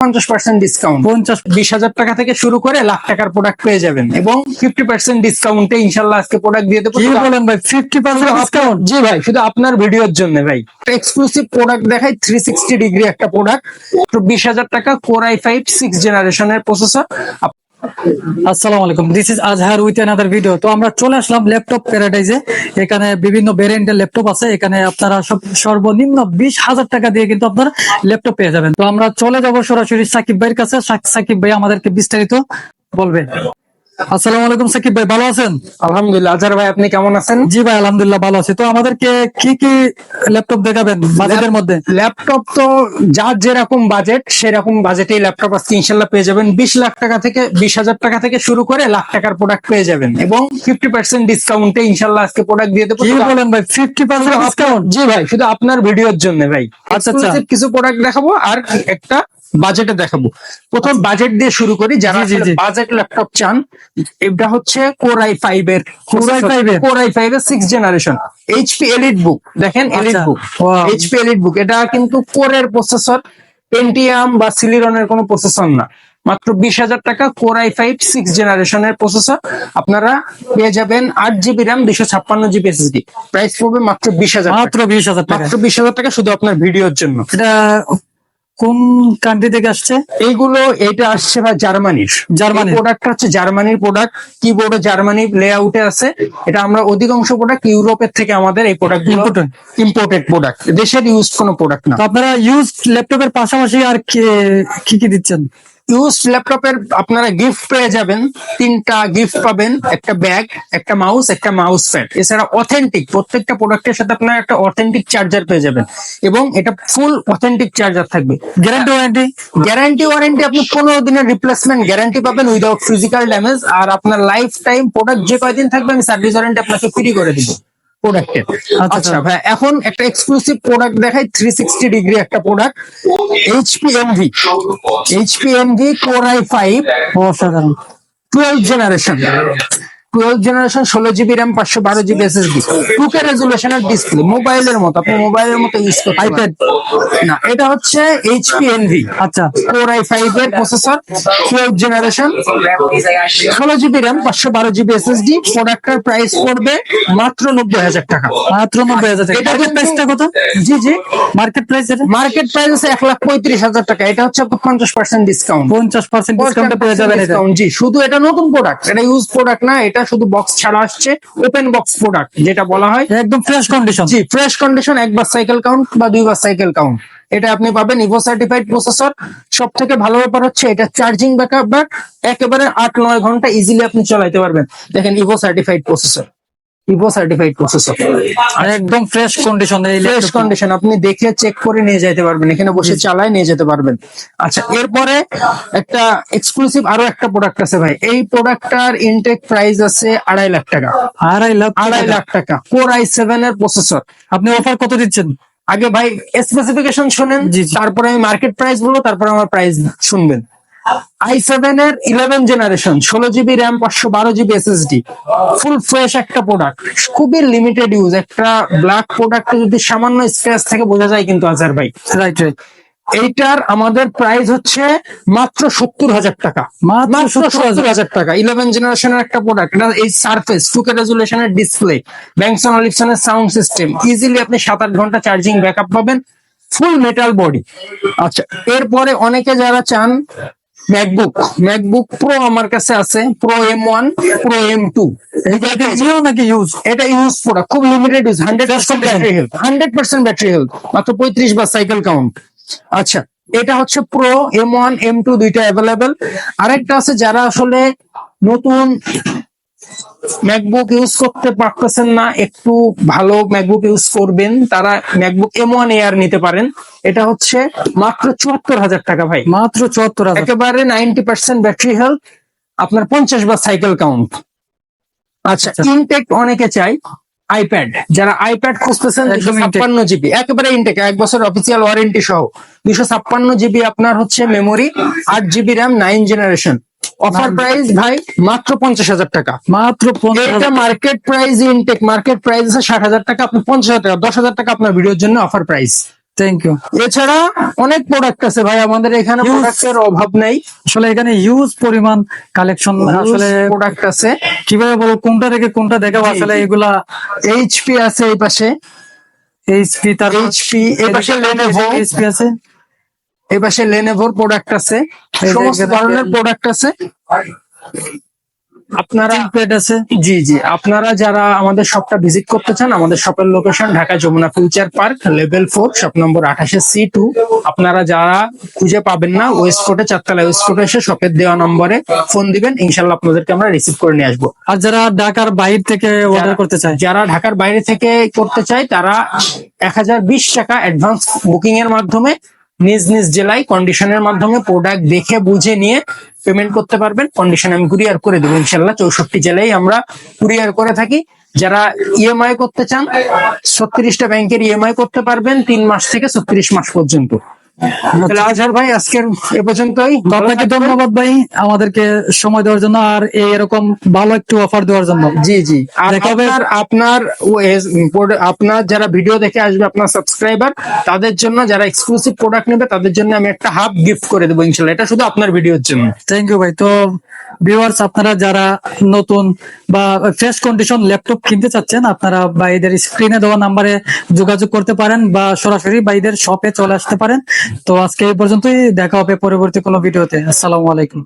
পঞ্চাশ percent discount পঞ্চাশ বিশ হাজার টাকা থেকে শুরু করে লাখ টাকার প্রোডাক্ট পেয়ে যাবেন। এবং ফিফটি পার্সেন্ট ডিসকাউন্টে ইনশাল্লাহ আজকে প্রোডাক্ট দিয়ে দেবো। বলেন ভাই? ফিফটি পার্সেন্ট ডিসকাউন্ট জি ভাই শুধু আপনার ভিডিওর জন্য ভাই। এক্সক্লুসিভ প্রোডাক্ট দেখাই থ্রি সিক্সটি ডিগ্রি একটা প্রোডাক্ট বিশ হাজার টাকা কোর আই ফাইভ সিক্স জেনারেশনের প্রসেসর আসসালামু আলাইকুম। This is Azhar with another video তো আমরা চলে আসলাম ল্যাপটপ প্যারাডাইজে এখানে বিভিন্ন ভ্যারিয়েন্টের ল্যাপটপ আছে। এখানে আপনারা সর্বনিম্ন বিশ হাজার টাকা দিয়ে কিন্তু আপনারা ল্যাপটপ পেয়ে যাবেন। তো আমরা চলে যাব সরাসরি সাকিব ভাইয়ের কাছে। সাকিব ভাই আমাদেরকে বিস্তারিত বলবে। আসসালামু আলাইকুম সাকিব ভাই ভালো আছেন? আলহামদুলিল্লাহ আজহার ভাই আপনি কেমন আছেন? জি ভাই আলহামদুলিল্লাহ ভালো আছি। তো আমাদেরকে কি কি ল্যাপটপ দেখাবেন বাজেটের মধ্যে? ল্যাপটপ তো যার যেরকম বাজেট সেরকম বাজেটেই ল্যাপটপ আজকে ইনশাল্লাহ পেয়ে যাবেন। বিশ লাখ টাকা থেকে বিশ হাজার টাকা থেকে শুরু করে লাখ টাকার প্রোডাক্ট পেয়ে যাবেন। এবং ফিফটি পার্সেন্ট ডিসকাউন্টে ইনশাল্লাহ আজকে প্রোডাক্ট দিয়ে দেবো। বলেন ভাই ফিফটি পার্সেন্ট ডিসকাউন্ট জি ভাই শুধু আপনার ভিডিওর জন্য ভাই। আচ্ছা, আচ্ছা। কিছু প্রোডাক্ট দেখাবো আর একটা বাজেটে দেখাবো। প্রথম বাজেট দিয়ে শুরু করি যারা। বাজেট ল্যাপটপ চান এটা হচ্ছে কোর আই ফাইভ এর Core i5 এর? কোর আই ফাইভ এর six generation HP elite book দেখেন এলিট আচ্ছা, বুক. এইচপি এলিট বুক এটা কিন্তু কোরের প্রসেসর পেন্টিয়াম বা সিলিরনের কোনো প্রসেসর না। মাত্র বিশ হাজার টাকা কোর আই ফাইভ সিক্স জেনারেশনের প্রসেসর আপনারা পেয়ে যাবেন আট জিবি র্যাম দুশো ছাপ্পান্ন জিবি এসএসডি প্রাইস পড়বে মাত্র বিশ হাজার মাত্র বিশ হাজার টাকা। মাত্র বিশ হাজার টাকা শুধু আপনার ভিডিওর জন্য। এটা কোন কান্ট্রি থেকে আসছে? এইগুলো এটা আসছে বা জার্মানির। জার্মানির। প্রোডাক্টটা হচ্ছে জার্মানির প্রোডাক্ট কিবোর্ডে জার্মানি লেআউটে আছে। এটা আমরা অধিকাংশ প্রোডাক্ট ইউরোপের থেকে আমাদের এই প্রোডাক্ট? ইম্পোর্টেড প্রোডাক্ট দেশের ইউজ কোনো প্রোডাক্ট না। আপনারা ইউজ ল্যাপটপের পাশাপাশি আর কি কি দিচ্ছেন? ইউজ ল্যাপটপের আপনারা গিফট পেয়ে যাবেন। তিনটা গিফট পাবেন, একটা ব্যাগ একটা মাউস একটা মাউস প্যাড এছাড়া অথেন্টিক প্রত্যেকটা প্রোডাক্টের সাথে আপনারা একটা অথেন্টিক চার্জার পেয়ে যাবেন। এবং এটা ফুল অথেন্টিক চার্জার থাকবে। গ্যারান্টি ওয়ারেন্টি গ্যারান্টি ওয়ারেন্টি আপনি পনেরো দিনের রিপ্লেসমেন্ট গ্যারান্টি পাবেন উইদাউট ফিজিক্যাল ড্যামেজ আর আপনার লাইফ টাইম প্রোডাক্ট যে কয়দিন থাকবে আমি সার্ভিস ওয়ারেন্টি আপনাকে ফ্রি করে দিব। প্রোডাক্টের আচ্ছা। আচ্ছা। ভাই এখন একটা এক্সক্লুসিভ প্রোডাক্ট দেখাই থ্রি সিক্সটি ডিগ্রি একটা product HP envy HP envy core i five অসাধারণ। টুয়েলভ জেনারেশন টুয়েলভ জেনারেশন ষোলো জিবি র্যাম পাঁচশো বারো জিবি এসএসডি টুকে রেজুলেশনের ডিসপ্লে মোবাইলের মতো আপনি মোবাইলের মতো ইউজ করতে আইপ্যাড না এটা হচ্ছে এইচপি এনভি আচ্ছা। কোর আই ফাইভ এর প্রসেসর টুয়েলভ জেনারেশন ষোলো জিবি র্যাম পাঁচশো বারো জিবি এসএসডি প্রোডাক্টের প্রাইস পড়বে মাত্র নব্বই হাজার টাকা। মাত্র নব্বই হাজার টাকা। এটা প্রাইসটা কত? জি জি। মার্কেট প্রাইস এটা? মার্কেট প্রাইস আছে এক লাখ পঁয়ত্রিশ হাজার টাকা। এটা হচ্ছে পঞ্চাশ পার্সেন্ট ডিসকাউন্ট পঞ্চাশ পার্সেন্ট ডিসকাউন্টে পেয়ে যাবেন জি শুধু এটা নতুন প্রোডাক্ট এটা ইউজ প্রোডাক্ট না এটা শুধু বক্স ছাড়া আসছে ওপেন বক্স প্রোডাক্ট যেটা বলা হয়। একদম ফ্রেশ কন্ডিশন জি ফ্রেশ কন্ডিশন একবার সাইকেল কাউন্ট বা দুইবার সাইকেল কাউন্ট এটা আপনি পাবেন ইভো সার্টিফাইড প্রসেসর সব থেকে ভালো ব্যাপার হচ্ছে এটা চার্জিং ব্যাকআপ বা একেবারে আট নয় ঘণ্টা ইজিলি আপনি চালাইতে পারবেন। দেখেন Evo certified processor Evo certified processor একদম ফ্রেশ কন্ডিশন ফ্রেশ কন্ডিশন আপনি দেখে চেক করে নিয়ে যেতে পারবেন। এখানে বসে চালায় নিয়ে যেতে পারবেন। আচ্ছা এরপরে একটা এক্সক্লুসিভ আরও একটা প্রোডাক্ট আছে ভাই। এই প্রোডাক্টটার ইনটেক প্রাইস আছে আড়াই লাখ টাকা। আড়াই লাখ আড়াই লাখ টাকা। কোর আই সেভেন এর প্রসেসর আপনি অফার কত দিচ্ছেন? আগে ভাই স্পেসিফিকেশন শুনেন। তারপরে আমি মার্কেট প্রাইস বলব তারপরে আমার প্রাইস শুনবেন। আই সেভেন এর ইলেভেন জেনারেশন ষোলো জিবি র্যাম পাঁচশো বারো জিবি এসএসডি ফুল ফ্রেশ একটা প্রোডাক্ট খুবই লিমিটেড ইউজ একটা ব্ল্যাক প্রোডাক্টে যদি সামান্য স্ক্র্যাচ থেকে বোঝা যায় কিন্তু আজার ভাই রাইট রাইট এইটার আমাদের প্রাইস হচ্ছে মাত্র সত্তর হাজার টাকা মাত্র মাত্র 70,000 সত্তর হাজার টাকা ইলেভেন জেনারেশনের একটা প্রোডাক্ট এই সার্ফেস টুকে রেজুলেশনের ডিসপ্লে ব্যাংসন অলিপসনের সাউন্ড সিস্টেম ইজিলি আপনি সাত আট ঘণ্টা চার্জিং ব্যাকআপ পাবেন ফুল মেটাল বডি আচ্ছা এরপরে অনেকে যারা চান ম্যাকবুক ম্যাকবুক প্রো আমার কাছে আছে pro M one pro M two নাকি ইউজ? এটা ইউজ প্রোডাক্ট খুব limited use hundred percent battery health hundred percent battery health মাত্র পঁয়ত্রিশ বা সাইকেল কাউন্ট আচ্ছা এটা হচ্ছে pro M one M two দুইটা অ্যাভেলেবেল আরেকটা আছে যারা আসলে নতুন ম্যাকবুক ইউজ করতে পারতেছেন না একটু ভালো ম্যাকবুক ইউজ করবেন। তারা ম্যাকবুক এম ওয়ান এয়ার নিতে পারেন। এটা হচ্ছে মাত্র চুয়াত্তর হাজার টাকা ভাই। মাত্র চুয়াত্তর হাজার। একেবারে নাইনটি পার্সেন্ট ব্যাটারি হেলথ আপনার পঞ্চাশ বা সাইকেল কাউন্ট আচ্ছা আচ্ছা। ইনটেক অনেকে চাই আইপ্যাড যারা আইপ্যাড খুঁজতেছেন দুশো ছাপ্পান্ন জিবি একেবারে ইনটেক এক বছর অফিসিয়াল ওয়ারেন্টি সহ। দুশো ছাপ্পান্ন জিবি আপনার হচ্ছে মেমোরি আট GB RAM nine generation offer price ভাই? মাত্র পঞ্চাশ হাজার টাকা। মাত্র এটা market price intact market price আছে ষাট হাজার টাকা আপনি পঞ্চাশ হাজার টাকা দশ হাজার টাকা আপনার ভিডিওর জন্য অফার প্রাইস থ্যাংক ইউ এছাড়া অনেক প্রোডাক্ট আছে ভাই আমাদের এখানে. প্রোডাক্টের অভাব নেই। আসলে এখানে হিউজ পরিমাণ কালেকশন আসলে প্রোডাক্ট আছে। কীভাবে বলব কোনটা রেখে কোনটা দেখাবো? আসলে এগুলা এইচপি আছে এই পাশে। এইচপি তার এইচপি এই পাশে লেনোভো এইচপি আছে। এই পাশে লেনোভোর প্রোডাক্ট আছে। সমস্ত ধরনের প্রোডাক্ট আছে। আপনারা প্লেট আছে। জি জি। আপনারা যারা আমাদের শপটা ভিজিট করতে চান আমাদের শপের location Dhaka Jamuna future park level four shop নম্বর আঠাশে সি টু আপনারা যারা খুঁজে পাবেন না ওয়েস্ট কোর্টে চারতলা ওয়েস্ট কোর্টে এসে শপের দেওয়া নম্বরে ফোন দিবেন। ইনশাল্লাহ আপনাদেরকে আমরা রিসিভ করে নিয়ে আসব। আর যারা ঢাকার বাইরে থেকে অর্ডার করতে চায়? যারা ঢাকার বাইরে থেকে করতে চায় তারা এক হাজার বিশ টাকা অ্যাডভান্স বুকিং এর মাধ্যমে নিজ নিজ জেলায় কন্ডিশনের মাধ্যমে প্রোডাক্ট দেখে, বুঝে, নিয়ে পেমেন্ট করতে পারবেন। কন্ডিশন আমি কুরিয়ার করে দেবো ইনশাল্লাহ চৌষট্টি জেলায় আমরা কুরিয়ার করে থাকি। যারা ইএমআই করতে চান, ছত্রিশটা ব্যাংকের ইএমআই করতে পারবেন তিন মাস থেকে ছত্রিশ মাস পর্যন্ত। আজহার ভাই আজকের এ পর্যন্তই। আপনাকে ধন্যবাদ ভাই আমাদেরকে সময় দেওয়ার জন্য আর এই এরকম ভালো একটু অফার দেওয়ার জন্য। জি জি। আপনার আপনার আপনার যারা ভিডিও দেখে আসবে আপনার সাবস্ক্রাইবার তাদের জন্য যারা এক্সক্লুসিভ প্রোডাক্ট নেবে তাদের জন্য আমি একটা হাফ গিফট করে দেবো ইনশাল্লাহ। এটা শুধু আপনার ভিডিওর জন্য। থ্যাংক ইউ ভাই। তো ভিউয়ার্স আপনারা যারা নতুন বা ফ্রেশ কন্ডিশন ল্যাপটপ কিনতে চাচ্ছেন, আপনারা বাইদের স্ক্রিনে দেওয়া নাম্বারে যোগাযোগ করতে পারেন বা সরাসরি বাইদের শপে চলে আসতে পারেন। তো আজকে এই পর্যন্তই, দেখা হবে পরবর্তী কোনো ভিডিওতে আসসালামু আলাইকুম।